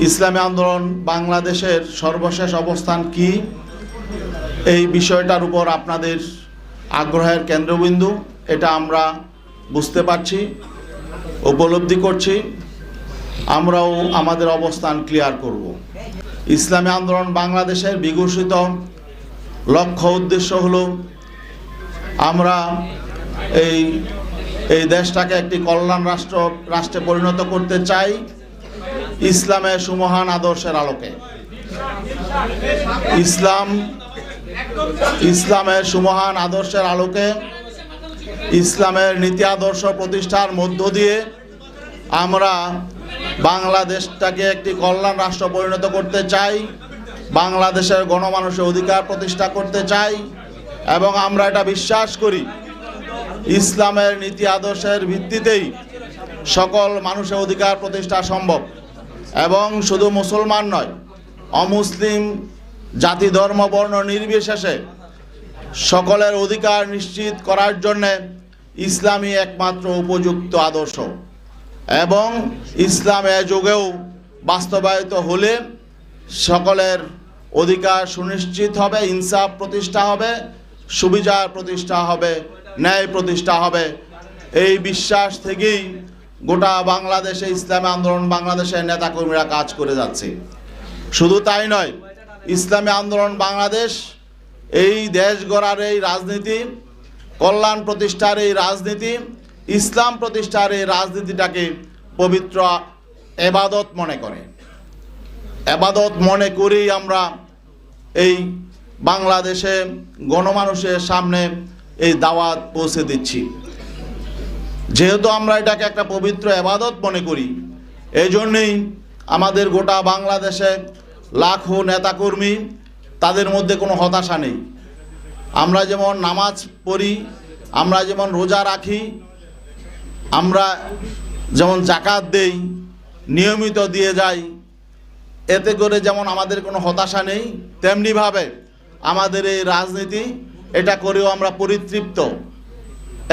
ইসলামী আন্দোলন বাংলাদেশের সর্বশেষ অবস্থান কি? এই বিষয়টার উপর আপনাদের আগ্রহের কেন্দ্রবিন্দু, এটা আমরা বুঝতে পারছি, উপলব্ধি করছি, আমরাও আমাদের অবস্থান ক্লিয়ার করব। ইসলামী আন্দোলন বাংলাদেশের বিঘোষিত লক্ষ্য উদ্দেশ্য হলো, আমরা এই এই দেশটাকে একটি কল্যাণ রাষ্ট্র, রাষ্ট্রে পরিণত করতে চাই। ইসলামের সুমহান আদর্শের আলোকে। ইসলাম, ইসলামের সুমহান আদর্শের আলোকে, ইসলামের নীতি আদর্শ প্রতিষ্ঠার মধ্য দিয়ে আমরা বাংলাদেশটাকে একটি কল্যাণ রাষ্ট্র পরিণত করতে চাই, বাংলাদেশের গণমানুষের অধিকার প্রতিষ্ঠা করতে চাই, এবং আমরা এটা বিশ্বাস করি, ইসলামের নীতি আদর্শের ভিত্তিতেই সকল মানুষের অধিকার প্রতিষ্ঠা সম্ভব। এবং শুধু মুসলমান নয়, অমুসলিম জাতি, ধর্ম, বর্ণ নির্বিশেষে সকলের অধিকার নিশ্চিত করার জন্যে ইসলামই একমাত্র উপযুক্ত আদর্শ। এবং ইসলাম এ যুগেও বাস্তবায়িত হলে সকলের অধিকার সুনিশ্চিত হবে, ইনসাফ প্রতিষ্ঠা হবে, সুবিচার প্রতিষ্ঠা হবে, ন্যায় প্রতিষ্ঠা হবে। এই বিশ্বাস থেকেই গোটা বাংলাদেশে ইসলামী আন্দোলন, বাংলাদেশের নেতাকর্মীরা কাজ করে যাচ্ছে। শুধু তাই নয়, ইসলামী আন্দোলন বাংলাদেশ, এই দেশ গড়ার এই রাজনীতি, কল্যাণ প্রতিষ্ঠার এই রাজনীতি, ইসলাম প্রতিষ্ঠার এই রাজনীতিটাকে পবিত্র এবাদত মনে করে। এবাদত মনে করেই আমরা এই বাংলাদেশে গণমানুষের সামনে এই দাওয়াত পৌঁছে দিচ্ছি। যেহেতু আমরা এটাকে একটা পবিত্র এবাদত মনে করি এই জন্যেই আমাদের গোটা বাংলাদেশে লাখো নেতাকর্মী তাদের মধ্যে কোনো হতাশা নেই। আমরা যেমন নামাজ পড়ি, আমরা যেমন রোজা রাখি, আমরা যেমন জাকাত দেই, নিয়মিত দিয়ে যাই, এতে করে যেমন আমাদের কোনো হতাশা নেই, তেমনিভাবে আমাদের এই রাজনীতি, এটা করেও আমরা পরিতৃপ্ত।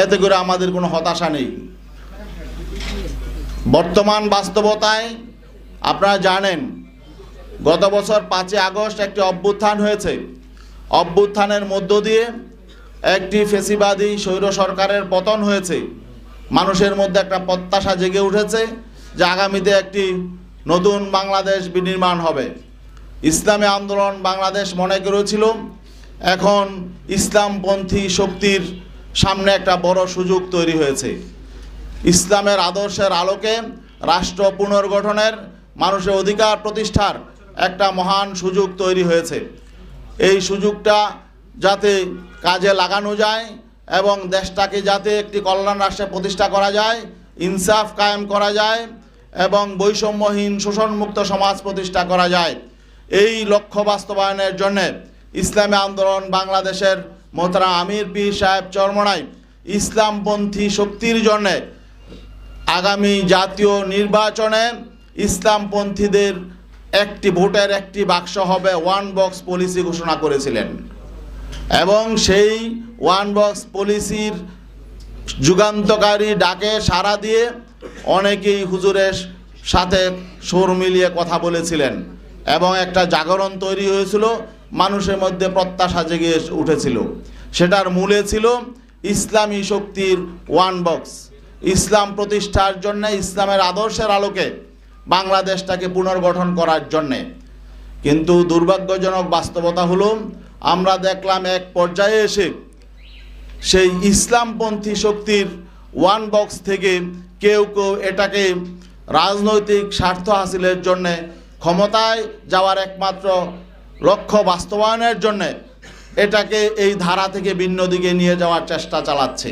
এতে করে আমাদের কোনো হতাশা নেই। বর্তমান বাস্তবতায় আপনারা জানেন, গত বছর পাঁচই আগস্ট একটি অভ্যুত্থান হয়েছে। অভ্যুত্থানের মধ্য দিয়ে একটি ফেসিবাদী স্বৈর সরকারের পতন হয়েছে। মানুষের মধ্যে একটা প্রত্যাশা জেগে উঠেছে যে আগামীতে একটি নতুন বাংলাদেশ বিনির্মাণ হবে। ইসলামী আন্দোলন বাংলাদেশ মনে করেছিল, এখন ইসলামপন্থী শক্তির সামনে একটা বড় সুযোগ তৈরি হয়েছে। ইসলামের আদর্শের আলোকে রাষ্ট্র পুনর্গঠনের মানুষের অধিকার প্রতিষ্ঠার একটা মহান সুযোগ তৈরি হয়েছে। এই সুযোগটা যাতে কাজে লাগানো যায় এবং দেশটাকে যাতে একটি কল্যাণ রাষ্ট্রে প্রতিষ্ঠা করা যায়, ইনসাফ কায়েম করা যায় এবং বৈষম্যহীন, শোষণমুক্ত সমাজ প্রতিষ্ঠা করা যায়। এই লক্ষ্য বাস্তবায়নের জন্যে ইসলামী আন্দোলন বাংলাদেশের মোহতারা আমির পীর সাহেব চরমনাই ইসলামপন্থী শক্তির জন্যে আগামী জাতীয় নির্বাচনে ইসলামপন্থীদের একটি ভোটের একটি বাক্স হবে ওয়ান বক্স পলিসি ঘোষণা করেছিলেন। এবং সেই ওয়ান বক্স পলিসির যুগান্তকারী ডাকে সাড়া দিয়ে অনেকেই হুজুরের সাথে সুর মিলিয়ে কথা বলেছিলেন। এবং একটা জাগরণ তৈরি হয়েছিল মানুষের মধ্যে প্রত্যাশা জেগে উঠেছিল। সেটার মূলে ছিল ইসলামী শক্তির ওয়ান বক্স। ইসলাম প্রতিষ্ঠার জন্য, ইসলামের আদর্শের আলোকে বাংলাদেশটাকে পুনর্গঠন করার জন্যে। কিন্তু দুর্ভাগ্যজনক বাস্তবতা হলো, আমরা দেখলাম এক পর্যায়ে এসে সেই ইসলামপন্থী শক্তির ওয়ান বক্স থেকে কেউ কেউ এটাকে রাজনৈতিক স্বার্থ হাসিলের জন্যে ক্ষমতায় যাওয়ার একমাত্র লক্ষ্য বাস্তবায়নের জন্যে এটাকে এই ধারা থেকে ভিন্ন দিকে নিয়ে যাওয়ার চেষ্টা চালাচ্ছে।